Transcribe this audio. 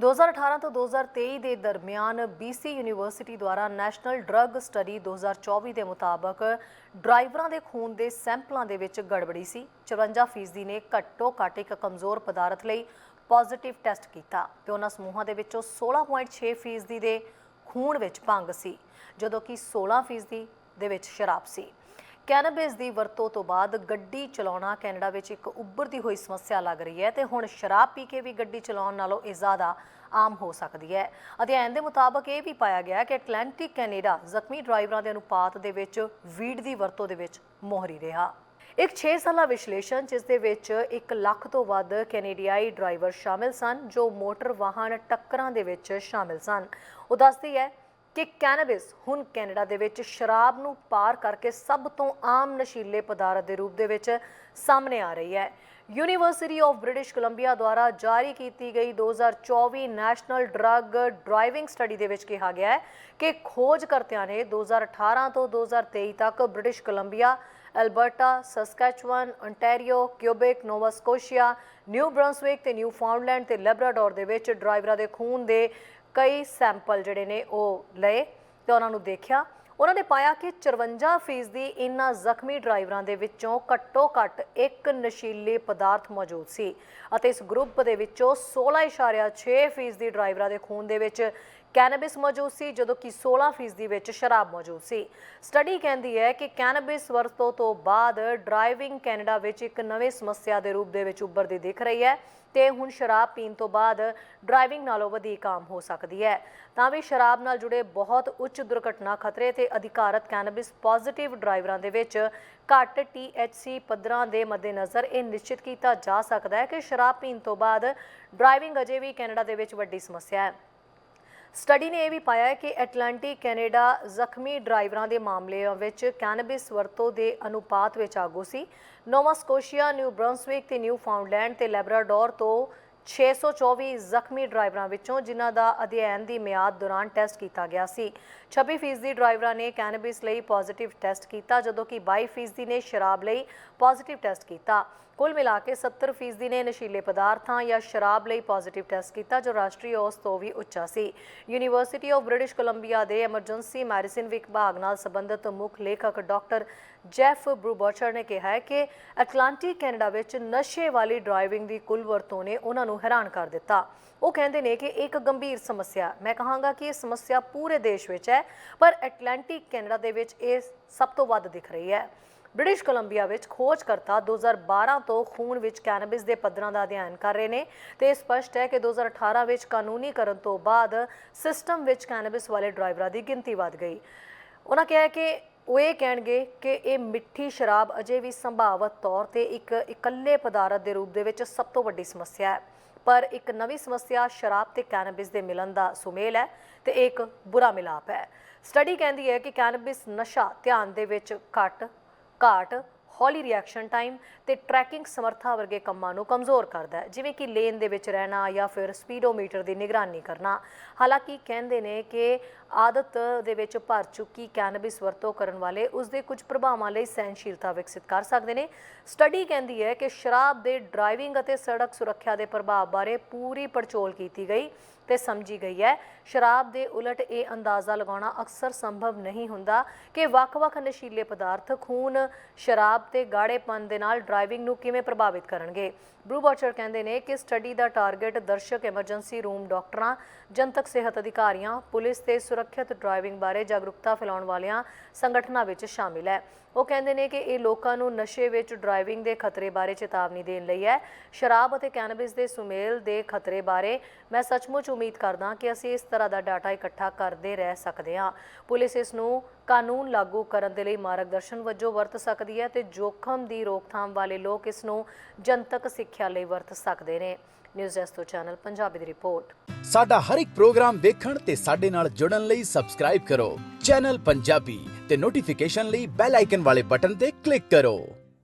2018 ਤੋਂ 2023 ਦੇ ਦਰਮਿਆਨ BC ਯੂਨੀਵਰਸਿਟੀ ਦੁਆਰਾ ਨੈਸ਼ਨਲ ਡਰੱਗ ਸਟੱਡੀ 2024 ਦੇ ਮੁਤਾਬਕ ਡਰਾਈਵਰਾਂ ਦੇ ਖੂਨ ਦੇ ਸੈਂਪਲਾਂ ਦੇ ਵਿੱਚ ਗੜਬੜੀ ਸੀ। 54% ਨੇ ਘੱਟੋ ਘੱਟ ਇੱਕ ਕਮਜ਼ੋਰ ਪਦਾਰਥ ਲਈ ਪੋਜ਼ਿਟਿਵ ਟੈਸਟ ਕੀਤਾ। ਤੇ ਉਹਨਾਂ ਸਮੂਹਾਂ ਦੇ ਵਿੱਚੋਂ 16.6% ਦੇ ਖੂਨ ਵਿੱਚ ਭੰਗ ਸੀ, ਜਦੋਂ ਕਿ 16% ਦੇ ਵਿੱਚ ਸ਼ਰਾਬ ਸੀ। ਕੈਨੇਬਿਸ ਦੀ ਵਰਤੋਂ ਤੋਂ ਬਾਅਦ ਗੱਡੀ ਚਲਾਉਣਾ ਕੈਨੇਡਾ ਵਿੱਚ ਇੱਕ ਉੱਭਰਦੀ ਹੋਈ ਸਮੱਸਿਆ ਲੱਗ ਰਹੀ ਹੈ ਤੇ ਹੁਣ ਸ਼ਰਾਬ ਪੀ ਕੇ ਵੀ ਗੱਡੀ ਚਲਾਉਣ ਨਾਲੋਂ ਇਹ ਜ਼ਿਆਦਾ ਆਮ ਹੋ ਸਕਦੀ ਹੈ। ਅਧਿਐਨ ਦੇ ਮੁਤਾਬਕ ਇਹ ਵੀ ਪਾਇਆ ਗਿਆ ਕਿ ਐਟਲਾਂਟਿਕ ਕੈਨੇਡਾ ਜ਼ਖਮੀ ਡਰਾਈਵਰਾਂ ਦੇ ਅਨੁਪਾਤ ਦੇ ਵਿੱਚ ਵੀਡ ਦੀ ਵਰਤੋਂ ਦੇ ਵਿੱਚ ਮੋਹਰੀ ਰਿਹਾ। ਇੱਕ 6 ਸਾਲਾ ਵਿਸ਼ਲੇਸ਼ਣ, ਜਿਸ ਦੇ ਵਿੱਚ 1 ਲੱਖ ਤੋਂ ਵੱਧ ਕੈਨੇਡੀਆਈ ਡਰਾਈਵਰ ਸ਼ਾਮਿਲ ਸਨ, ਜੋ ਮੋਟਰ ਵਾਹਨ ਟੱਕਰਾਂ ਦੇ ਵਿੱਚ ਸ਼ਾਮਿਲ ਸਨ। ਉਹ ਦੱਸਦੀ ਹੈ ਕਿ ਕੈਨੇਬਿਸ ਹੁਣ ਕੈਨੇਡਾ ਦੇ ਵਿੱਚ ਸ਼ਰਾਬ ਨੂੰ ਪਾਰ ਕਰਕੇ ਸਭ ਤੋਂ ਆਮ ਨਸ਼ੀਲੇ ਪਦਾਰਥ ਦੇ ਰੂਪ ਦੇ ਵਿੱਚ ਸਾਹਮਣੇ ਆ ਰਹੀ ਹੈ। ਯੂਨੀਵਰਸਿਟੀ ਆਫ ਬ੍ਰਿਟਿਸ਼ ਕੋਲੰਬੀਆ ਦੁਆਰਾ ਜਾਰੀ ਕੀਤੀ ਗਈ 2024 ਨੈਸ਼ਨਲ ਡਰੱਗ ਡਰਾਈਵਿੰਗ ਸਟੱਡੀ ਦੇ ਵਿੱਚ ਕਿਹਾ ਗਿਆ ਹੈ ਕਿ ਖੋਜਕਰਤਿਆਂ ਨੇ 2018 ਤੋਂ 2023 ਤੱਕ British Columbia Alberta Saskatchewan ontario Quebec Nova Scotia New Brunswick ਤੇ ਨਿਊ ਫਾਊਂਡਲੈਂਡ ਤੇ ਲੈਬਰਾਡੋਰ ਦੇ ਵਿੱਚ ਡਰਾਈਵਰਾਂ ਦੇ ਖੂਨ ਦੇ ਕਈ ਸੈਂਪਲ ਜਿਹੜੇ ਨੇ ਉਹ ਲਏ ਤੇ ਉਹਨਾਂ ਨੂੰ ਦੇਖਿਆ। ਉਹਨਾਂ ਨੇ ਪਾਇਆ ਕਿ 54% ਦੀ ਇਨ੍ਹਾਂ ਜ਼ਖਮੀ ਡਰਾਈਵਰਾਂ ਦੇ ਵਿੱਚੋਂ ਘੱਟੋ ਘੱਟ ਇੱਕ ਨਸ਼ੀਲੇ ਪਦਾਰਥ ਮੌਜੂਦ ਸੀ ਅਤੇ ਇਸ ਗਰੁੱਪ ਦੇ ਵਿੱਚੋਂ 16.6% ਦੀ ਡਰਾਈਵਰਾਂ ਦੇ ਖੂਨ ਦੇ ਵਿੱਚ ਕੈਨੇਬਿਸ ਮੌਜੂਦ ਸੀ, ਜਦੋਂ ਕਿ 16% ਵਿੱਚ ਸ਼ਰਾਬ ਮੌਜੂਦ ਸੀ। ਸਟੱਡੀ ਕਹਿੰਦੀ ਹੈ ਕਿ ਕੈਨੇਬਿਸ ਵਰਤੋਂ ਤੋਂ ਬਾਅਦ ਡਰਾਈਵਿੰਗ ਕੈਨੇਡਾ ਵਿੱਚ ਇੱਕ ਨਵੇਂ ਸਮੱਸਿਆ ਦੇ ਰੂਪ ਦੇ ਵਿੱਚ ਉੱਭਰਦੀ ਦਿਖ ਰਹੀ ਹੈ ਤੇ ਹੁਣ ਸ਼ਰਾਬ ਪੀਣ ਤੋਂ ਬਾਅਦ ਡਰਾਈਵਿੰਗ ਨਾਲੋਂ ਵਧੇਕ ਆਮ ਹੋ ਸਕਦੀ ਹੈ। ਤਾਂ ਵੀ ਸ਼ਰਾਬ ਨਾਲ ਜੁੜੇ ਬਹੁਤ ਉੱਚ ਦੁਰਘਟਨਾ ਖਤਰੇ ਤੇ ਅਧਿਕਾਰਤ ਕੈਨੇਬਿਸ ਪੋਜ਼ਿਟਿਵ ਡਰਾਈਵਰਾਂ ਦੇ ਵਿੱਚ ਘੱਟ THC ਪੱਧਰਾਂ ਦੇ ਮੱਦੇਨਜ਼ਰ ਇਹ ਨਿਸ਼ਚਿਤ ਕੀਤਾ ਜਾ ਸਕਦਾ ਹੈ ਕਿ ਸ਼ਰਾਬ ਪੀਣ ਤੋਂ ਬਾਅਦ ਡਰਾਈਵਿੰਗ ਅਜੇ ਵੀ ਕੈਨੇਡਾ ਦੇ ਵਿੱਚ ਵੱਡੀ ਸਮੱਸਿਆ ਹੈ। ਸਟੱਡੀ ਨੇ ਇਹ ਵੀ ਪਾਇਆ ਹੈ ਕਿ ਐਟਲਾਂਟਿਕ ਕੈਨੇਡਾ ਜ਼ਖਮੀ ਡਰਾਈਵਰਾਂ ਦੇ ਮਾਮਲਿਆਂ ਵਿੱਚ ਕੈਨੇਬਿਸ ਵਰਤੋਂ ਦੇ ਅਨੁਪਾਤ ਵਿੱਚ ਆਗੂ ਸੀ। ਨੋਵਾ ਸਕੋਸ਼ੀਆ, ਨਿਊ ਬ੍ਰੰਸਵਿਕ ਤੇ ਨਿਊ ਫਾਊਂਡਲੈਂਡ ਤੇ ਲੈਬਰਾਡੋਰ ਤੋਂ 624 ਜ਼ਖਮੀ ਡਰਾਈਵਰਾਂ ਵਿੱਚੋਂ ਜਿਨ੍ਹਾਂ ਦਾ ਅਧਿਐਨ ਦੀ ਮਿਆਦ ਦੌਰਾਨ ਟੈਸਟ ਕੀਤਾ ਗਿਆ ਸੀ। 26% ਡਰਾਈਵਰਾਂ ਨੇ ਕੈਨੇਬਿਸ ਲਈ ਪੋਜ਼ਿਟਿਵ ਟੈਸਟ ਕੀਤਾ, ਜਦੋਂ ਕਿ 22% ਨੇ ਸ਼ਰਾਬ ਲਈ ਪੋਜ਼ਿਟਿਵ ਟੈਸਟ ਕੀਤਾ। ਕੁੱਲ ਮਿਲਾ ਕੇ 70% ਨੇ ਨਸ਼ੀਲੇ ਪਦਾਰਥਾਂ ਜਾਂ ਸ਼ਰਾਬ ਲਈ ਪੋਜ਼ਿਟਿਵ ਟੈਸਟ ਕੀਤਾ, ਜੋ ਰਾਸ਼ਟਰੀ ਔਸਤ ਤੋਂ ਵੀ ਉੱਚਾ ਸੀ। ਯੂਨੀਵਰਸਿਟੀ ਆਫ ਬ੍ਰਿਟਿਸ਼ ਕੋਲੰਬੀਆ ਦੇ ਐਮਰਜੈਂਸੀ ਮੈਡੀਸਿਨ ਵਿਭਾਗ ਨਾਲ ਸੰਬੰਧਿਤ ਮੁੱਖ ਲੇਖਕ ਡਾਕਟਰ ਜੈਫ ਬਰੂਬਰਚਰ ਨੇ ਕਿਹਾ ਹੈ ਕਿ ਐਟਲਾਂਟਿਕ ਕੈਨੇਡਾ ਵਿੱਚ ਨਸ਼ੇ ਵਾਲੀ ਡਰਾਈਵਿੰਗ ਦੀ ਕੁੱਲ ਵਰਤੋਂ ਨੇ ਉਹਨਾਂ ਨੂੰ ਹੈਰਾਨ ਕਰ ਦਿੱਤਾ। ਉਹ ਕਹਿੰਦੇ ਨੇ ਕਿ ਇੱਕ ਗੰਭੀਰ ਸਮੱਸਿਆ। ਮੈਂ ਕਹਾਂਗਾ ਕਿ ਇਹ ਸਮੱਸਿਆ ਪੂਰੇ ਦੇਸ਼ ਵਿੱਚ ਹੈ, ਪਰ ਐਟਲਾਂਟਿਕ ਕੈਨੇਡਾ ਦੇ ਵਿੱਚ ਇਹ ਸਭ ਤੋਂ ਵੱਧ ਦਿਖ ਰਹੀ ਹੈ। ਬ੍ਰਿਟਿਸ਼ ਕੋਲੰਬੀਆ ਵਿੱਚ ਖੋਜਕਰਤਾ 2012 ਤੋਂ ਖੂਨ ਵਿੱਚ ਕੈਨੇਬਿਸ ਦੇ ਪੱਧਰਾਂ ਦਾ ਅਧਿਐਨ ਕਰ ਰਹੇ ਨੇ ਤੇ ਇਹ ਸਪਸ਼ਟ ਹੈ ਕਿ 2018 ਵਿੱਚ ਕਾਨੂੰਨੀ ਕਰਨ ਤੋਂ ਬਾਅਦ ਸਿਸਟਮ ਵਿੱਚ ਕੈਨੇਬਿਸ ਵਾਲੇ ਡਰਾਈਵਰਾਂ ਦੀ ਗਿਣਤੀ ਵਧ ਗਈ। ਉਹਨਾਂ ਕਿਹਾ ਕਿ ਉਹ ਇਹ ਕਹਿਣਗੇ ਕਿ ਇਹ ਮਿੱਠੀ ਸ਼ਰਾਬ ਅਜੇ ਵੀ ਸੰਭਾਵਤ ਤੌਰ ਤੇ ਇੱਕ ਇਕੱਲੇ ਪਦਾਰਥ ਦੇ ਰੂਪ ਦੇ ਵਿੱਚ ਸਭ ਤੋਂ ਵੱਡੀ ਸਮੱਸਿਆ ਹੈ। ਪਰ ਇੱਕ ਨਵੀਂ ਸਮੱਸਿਆ ਸ਼ਰਾਬ ਤੇ ਕੈਨੇਬਿਸ ਦੇ ਮਿਲਣ ਦਾ ਸੁਮੇਲ ਹੈ ਤੇ ਇਹ ਇੱਕ ਬੁਰਾ ਮਿਲਾਪ ਹੈ। ਸਟੱਡੀ ਕਹਿੰਦੀ ਹੈ ਕਿ ਕੈਨੇਬਿਸ ਨਸ਼ਾ ਧਿਆਨ ਦੇ ਵਿੱਚ ਘੱਟ ਘਾਟ, ਹੌਲੀ ਰਿਐਕਸ਼ਨ ਟਾਈਮ ਤੇ ਟਰੈਕਿੰਗ ਸਮਰੱਥਾ ਵਰਗੇ ਕੰਮਾਂ ਨੂੰ ਕਮਜ਼ੋਰ ਕਰਦਾ ਹੈ। ਜਿਵੇਂ ਕਿ ਲੇਨ ਦੇ ਵਿੱਚ ਰਹਿਣਾ ਜਾਂ ਫਿਰ ਸਪੀਡੋਮੀਟਰ ਦੀ ਨਿਗਰਾਨੀ ਕਰਨਾ। ਹਾਲਾਂਕਿ ਕਹਿੰਦੇ ਨੇ ਕਿ ਆਦਤ ਦੇ ਵਿੱਚ ਭਰ ਚੁੱਕੀ ਕੈਨੇਬਿਸ ਵਰਤੋਂ ਕਰਨ ਵਾਲੇ, ਉਸ ਦੇ ਕੁਝ ਪ੍ਰਭਾਵਾਂ ਲਈ ਸਹਿਨਸ਼ੀਲਤਾ ਵਿਕਸਿਤ ਕਰ ਸਕਦੇ ਨੇ। ਸਟੱਡੀ ਕਹਿੰਦੀ ਹੈ ਕਿ ਸ਼ਰਾਬ ਦੇ ਡਰਾਈਵਿੰਗ ਅਤੇ ਸੜਕ ਸੁਰੱਖਿਆ ਦੇ ਪ੍ਰਭਾਵ ਬਾਰੇ ਪੂਰੀ ਪੜਚੋਲ ਕੀਤੀ ਗਈ ਤੇ ਸਮਝੀ ਗਈ ਹੈ। ਸ਼ਰਾਬ ਦੇ ਉਲਟ ਇਹ ਅੰਦਾਜ਼ਾ ਲਗਾਉਣਾ ਅਕਸਰ ਸੰਭਵ ਨਹੀਂ ਹੁੰਦਾ ਕਿ ਵੱਖ-ਵੱਖ ਨਸ਼ੀਲੇ ਪਦਾਰਥ ਖੂਨ, ਸ਼ਰਾਬ ਤੇ ਗਾੜੇਪਨ ਦੇ ਨਾਲ ਡਰਾਈਵਿੰਗ ਨੂੰ ਕਿਵੇਂ ਪ੍ਰਭਾਵਿਤ ਕਰਨਗੇ। ਬਰੂ ਬਰੂਬਰਚਰ ਕਹਿੰਦੇ ਨੇ ਕਿ ਸਟੱਡੀ ਦਾ ਟਾਰਗੇਟ ਦਰਸ਼ਕ ਐਮਰਜੈਂਸੀ ਰੂਮ ਡਾਕਟਰਾਂ, ਜਨਤਕ ਸਿਹਤ ਅਧਿਕਾਰੀਆਂ, ਪੁਲਿਸ ਤੇ ਸੁਰੱਖਿਅਤ ਡਰਾਈਵਿੰਗ ਬਾਰੇ ਜਾਗਰੂਕਤਾ ਫੈਲਾਉਣ ਵਾਲਿਆਂ ਸੰਗਠਨਾਂ ਵਿੱਚ ਸ਼ਾਮਿਲ ਹੈ। ਉਹ ਕਹਿੰਦੇ ਨੇ ਕਿ ਇਹ ਲੋਕਾਂ ਨੂੰ ਨਸ਼ੇ ਵਿੱਚ ਡਰਾਈਵਿੰਗ ਦੇ ਖਤਰੇ ਬਾਰੇ ਚੇਤਾਵਨੀ ਦੇਣ ਲਈ ਹੈ। ਸ਼ਰਾਬ ਅਤੇ ਕੈਨੇਬਿਸ ਦੇ ਸੁਮੇਲ ਦੇ ਖਤਰੇ ਬਾਰੇ ਮੈਂ ਸੱਚਮੁੱਚ ਉਮੀਦ ਕਰਦਾ ਕਿ ਅਸੀਂ ਇਸ ਤਰ੍ਹਾਂ ਦਾ ਡਾਟਾ ਇਕੱਠਾ ਕਰਦੇ ਰਹਿ ਸਕਦੇ ਹਾਂ। ਪੁਲਿਸ ਇਸ ਨੂੰ ਕਾਨੂੰਨ ਲਾਗੂ ਕਰਨ ਦੇ ਲਈ ਮਾਰਗਦਰਸ਼ਨ ਵਜੋਂ ਵਰਤ ਸਕਦੀ ਹੈ ਤੇ ਜੋਖਮ ਦੀ ਰੋਕਥਾਮ ਵਾਲੇ ਲੋਕ ਇਸ ਨੂੰ ਜਨਤਕ ਸਿੱਖਿਆ ਲਈ ਵਰਤ ਸਕਦੇ ਨੇ। ਨਿਊਜ਼ ਐਸਟੋ ਚੈਨਲ ਪੰਜਾਬੀ ਦੀ ਰਿਪੋਰਟ। ਸਾਡਾ ਹਰ ਇੱਕ ਪ੍ਰੋਗਰਾਮ ਦੇਖਣ ਤੇ ਸਾਡੇ ਨਾਲ ਜੁੜਨ ਲਈ ਸਬਸਕ੍ਰਾਈਬ ਕਰੋ। ਚੈਨਲ ਪੰਜਾਬੀ ਤੇ ਨੋਟੀਫਿਕੇਸ਼ਨ ਲਈ ਬੈਲ ਆਈਕਨ ਵਾਲੇ ਬਟਨ ਤੇ ਕਲਿੱਕ ਕਰੋ।